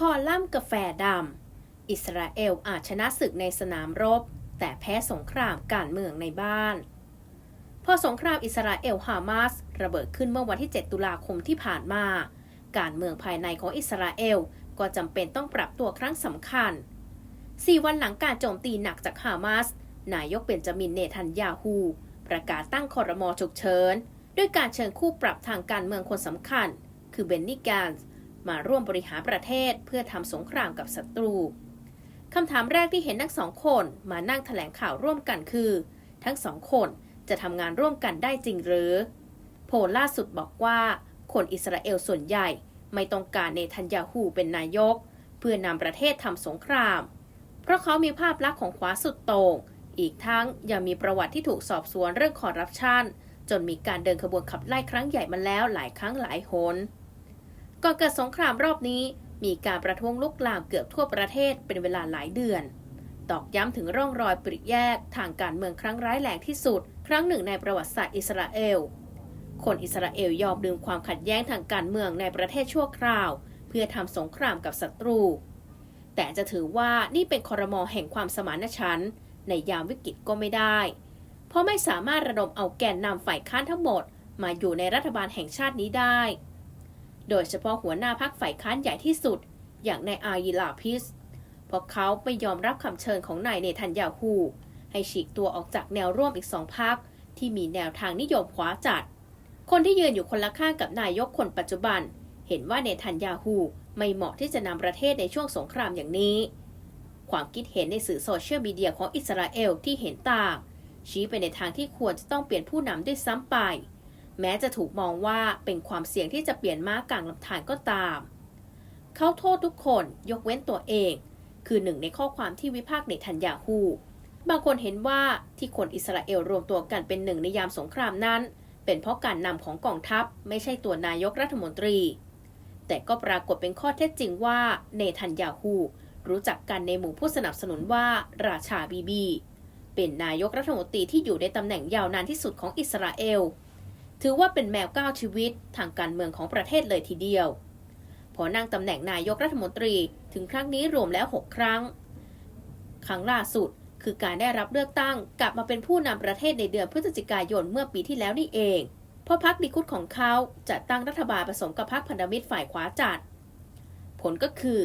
คอลัมน์กาแฟดำ อิสราเอลอาจชนะศึกในสนามรบ แต่แพ้สงครามการเมืองในบ้าน พอสงครามอิสราเอลฮามาสระเบิดขึ้นเมื่อวันที่ 7 ตุลาคมที่ผ่านมา การเมืองภายในของอิสราเอลก็จำเป็นต้องปรับตัวครั้งสำคัญ 4 วันหลังการโจมตีหนักจากฮามาส นายกเบนจามินเนทันยาฮูประกาศตั้งคอรมอฉุกเฉิน ด้วยการเชิญคู่ปรับทางการเมืองคนสำคัญ คือเบนนิกานส์ มาร่วมบริหารประเทศเพื่อทำสงครามกับศัตรูคำถามแรกที่เห็นทั้งสองคนมานั่งแถลงข่าวร่วมกันคือ ทั้งสองคนจะทำงานร่วมกันได้จริงหรือ โพลล่าสุดบอกว่า คนอิสราเอลส่วนใหญ่ไม่ต้องการเนทันยาฮูเป็นนายก เพื่อนำประเทศทำสงคราม เพราะเขามีภาพลักษณ์ของขวาสุดโต่งอีกทั้งยังมีประวัติที่ถูกสอบสวนเรื่องคอร์รัปชันจนมีการเดินขบวนขับไล่ครั้งใหญ่มาแล้วหลายครั้งหลายหน ก่อนเกิดสงครามรอบนี้ มีการประท้วงลุกลามเกือบทั่วประเทศเป็นเวลาหลายเดือน ตอกย้ำถึงร่องรอยปริแยกทางการเมืองครั้งร้ายแรงที่สุด ครั้งหนึ่งในประวัติศาสตร์อิสราเอล คนอิสราเอลยอมลืมความขัดแย้งทางการเมืองในประเทศชั่วคราว เพื่อทำสงครามกับศัตรู แต่จะถือว่านี่เป็นคอรมอแห่งความสมานฉันท์ในยามวิกฤตก็ไม่ได้ เพราะไม่สามารถระดมเอาแกนนำฝ่ายค้านทั้งหมด มาอยู่ในรัฐบาลแห่งชาตินี้ได้ โดยเฉพาะหัวหน้าพักฝ่ายค้านใหญ่ที่สุด อย่างนายอายิลาพิสเพราะเขาไม่ยอมรับคำเชิญของนายเนทันยาฮูให้ฉีกตัวออกจากแนวร่วมอีกสองพักที่มีแนวทางนิยมขวาจัด คนที่ยืนอยู่คนละข้างกับนายกคนปัจจุบัน เห็นว่าเนทันยาฮูไม่เหมาะที่จะนำประเทศในช่วงสงครามอย่างนี้ ความคิดเห็นในสื่อโซเชียลมีเดียของอิสราเอลที่เห็นต่างชี้ไปในทางที่ควรจะต้องเปลี่ยนผู้นำด้วยซ้ำไป แม้จะถูกมองว่าเป็นความเสี่ยงที่จะเปลี่ยนม้ากลางลำธารก็ตาม เขาโทษทุกคนยกเว้นตัวเอง คือหนึ่งในข้อความที่วิพากษ์เนทันยาฮูบางคนเห็นว่าที่คนอิสราเอลรวมตัวกันเป็นหนึ่งในยามสงครามนั้น เป็นเพราะการนำของกองทัพไม่ใช่ตัวนายกรัฐมนตรี แต่ก็ปรากฏเป็นข้อเท็จจริงว่าเนทันยาฮูรู้จักกันในหมู่ผู้สนับสนุนว่าราชาบีบี เป็นนายกรัฐมนตรีที่อยู่ในตำแหน่งยาวนานที่สุดของอิสราเอล ถือว่าเป็นแมวก้าวชีวิตทางการเมืองของประเทศเลยทีเดียว พอนั่งตำแหน่งนายกรัฐมนตรีถึงครั้งนี้รวมแล้ว 6 ครั้ง ครั้งล่าสุดคือการได้รับเลือกตั้งกลับมาเป็นผู้นำประเทศในเดือนพฤศจิกายนเมื่อปีที่แล้วนี่เองเพราะพรรคลิคุดของเขาจะตั้งรัฐบาลผสมกับพรรคพันธมิตรฝ่ายขวาจัด ผลก็คือ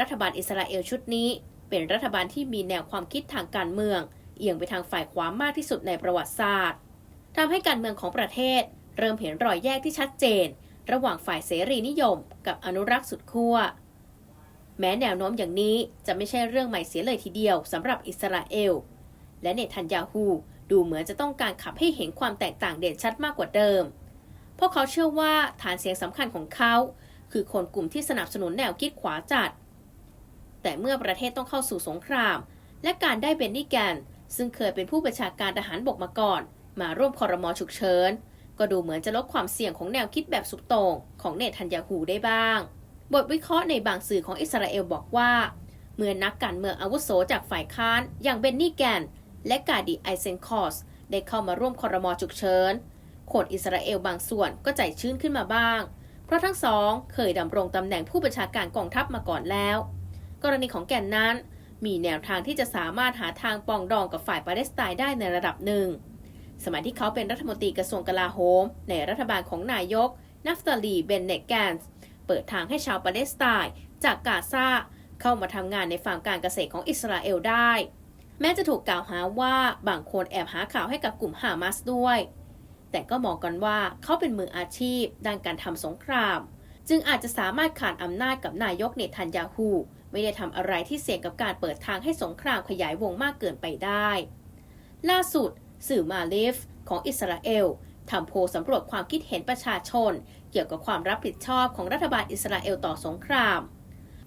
รัฐบาลอิสราเอลชุดนี้ เป็นรัฐบาลที่มีแนวความคิดทางการเมือง เอียงไปทางฝ่ายขวามากที่สุดในประวัติศาสตร์ทำให้การเมืองของประเทศ เริ่มเห็นรอยแยกที่ชัดเจน ระหว่างฝ่ายเสรีนิยม กับอนุรักษ์สุดขั้วแม้แนวโน้มอย่างนี้จะไม่ใช่เรื่องใหม่เสียเลยทีเดียวสำหรับอิสราเอล และเนทันยาฮูดูเหมือนจะต้องการขับให้เห็นความแตกต่างเด่นชัดมากกว่าเดิมเพราะเขาเชื่อว่าฐานเสียงสำคัญของเขา คือคนกลุ่มที่สนับสนุนแนวคิดขวาจัด แต่เมื่อประเทศต้องเข้าสู่สงคราม และการได้เบนนิแกนซึ่งเคยเป็นผู้บัญชาการทหารบกมาก่อน มาร่วมคอรมอฉุกเฉิน ก็ดูเหมือนจะลดความเสี่ยงของแนวคิดแบบสุดโต่งของเนทันยาฮูได้บ้าง บทวิเคราะห์ในบางสื่อของอิสราเอลบอกว่า เมื่อนักการเมืองอาวุโสจากฝ่ายค้านอย่างเบนนี่แกน และกาดิไอเซนคอสได้เข้ามาร่วมคอรมอฉุกเฉินคนอิสราเอลบางส่วนก็ใจชื้นขึ้นมาบ้าง เพราะทั้งสองเคยดำรงตำแหน่งผู้บัญชาการกองทัพมาก่อนแล้ว กรณีของแกนนั้น มีแนวทางที่จะสามารถหาทางปองดองกับฝ่ายปาเลสไตน์ได้ในระดับหนึ่ง สมัยที่เขาเป็นรัฐมนตรีกระทรวงกลาโหม ในรัฐบาลของนายกนัฟตาลี เบนเนตแกนส์เปิดทางให้ชาวปาเลสไตน์จากกาซาเข้ามาทำงานในฟาร์มการเกษตรของอิสราเอลได้ แม้จะถูกกล่าวหาว่าบางคนแอบหาข่าวให้กับกลุ่มฮามาสด้วย แต่ก็มองกันว่าเขาเป็นมืออาชีพด้านการทำสงคราม จึงอาจจะสามารถขาดอำนาจกับนายกเนทันยาฮูไม่ได้ทำอะไรที่เสี่ยงกับการเปิดทางให้สงครามขยายวงมากเกินไปได้ ล่าสุด สื่อมาเลฟของอิสราเอลทำโพลสำรวจความคิดเห็นประชาชน เกี่ยวกับความรับผิดชอบของรัฐบาลอิสราเอลต่อสงคราม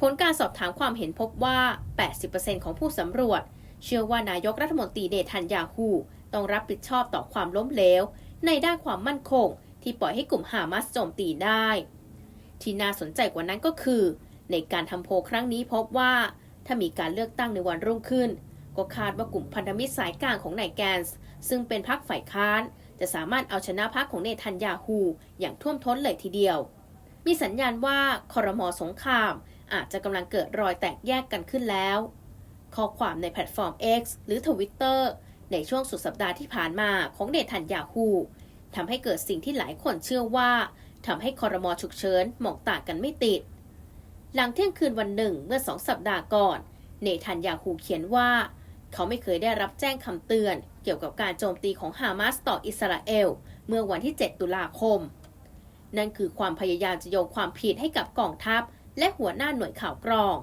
ผลการสอบถามความเห็นพบว่า 80%ของผู้สำรวจ เชื่อว่านายกรัฐมนตรีเนทันยาฮูต้องรับผิดชอบต่อความล้มเหลว ในด้านความมั่นคง ที่ปล่อยให้กลุ่มฮามาสโจมตีได้ ที่น่าสนใจกว่านั้นก็คือ ในการทำโพลครั้งนี้พบว่า ถ้ามีการเลือกตั้งในวันรุ่งขึ้น ก็คาดว่ากลุ่มพันธมิตรสายกลางของนายแกนส์ซึ่งเป็นพรรคฝ่ายค้าน จะสามารถเอาชนะพรรคของเนทันยาฮูอย่างท่วมท้นเลยทีเดียว มีสัญญาณว่าคอรมอสงคราม อาจจะกำลังเกิดรอยแตกแยกกันขึ้นแล้ว ข้อความในแพลตฟอร์ม X หรือ Twitter ในช่วงสุดสัปดาห์ที่ผ่านมาของเนทันยาฮูทำให้เกิดสิ่งที่หลายคนเชื่อว่าทำให้คอรมอฉุกเฉินมองตากันไม่ติด หลังเที่ยงคืนวันหนึ่งเมื่อสองสัปดาห์ก่อน เนทันยาฮูเขียนว่า เขาไม่เคยได้รับแจ้งคำเตือนเกี่ยวกับการโจมตีของฮามาสต่ออิสราเอล เมื่อวันที่ 7 ตุลาคม นั่นคือความพยายามจะโยงความผิดให้กับกองทัพ และหัวหน้าหน่วยข่าวกรอง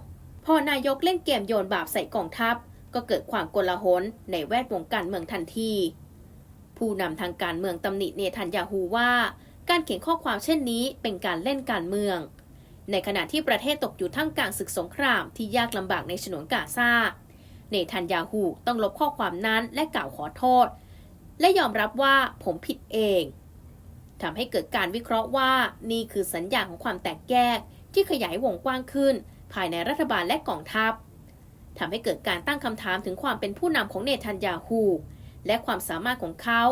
พอนายกเล่นเกมโยนบาปใส่กองทัพ ก็เกิดความโกลาหลในแวดวงการเมืองทันที ผู้นำทางการเมืองตำหนิเนทันยาฮูว่า การเขียนข้อความเช่นนี้เป็นการเล่นการเมือง ในขณะที่ประเทศตกอยู่ท่ามกลางศึกสงครามที่ยากลำบากในฉนวนกาซา เนทันยาฮูต้องลบข้อความนั้นและกล่าวขอโทษ และยอมรับว่าผมผิดเองทำให้เกิดการวิเคราะห์ว่านี่คือสัญญาณของความแตกแยกที่ขยายวงกว้างขึ้น ภายในรัฐบาลและกองทัพทำให้เกิดการตั้งคำถามถึงความเป็นผู้นำของเนทันยาฮูและความสามารถของเขา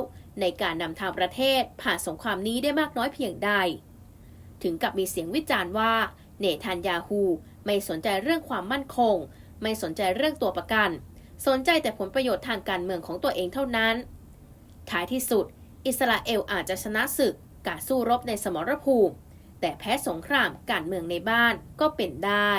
ในการนำทางประเทศผ่านสงครามนี้ได้มากน้อยเพียงใด ถึงกับมีเสียงวิจารณ์ว่า เนทันยาฮูไม่สนใจเรื่องความมั่นคง ไม่สนใจเรื่องตัวประกัน สนใจแต่ผลประโยชน์ทางการเมืองของตัวเองเท่านั้น ท้ายที่สุด อิสราเอลอาจจะชนะศึกการสู้รบในสมรภูมิ แต่แพ้สงครามการเมืองในบ้านก็เป็นได้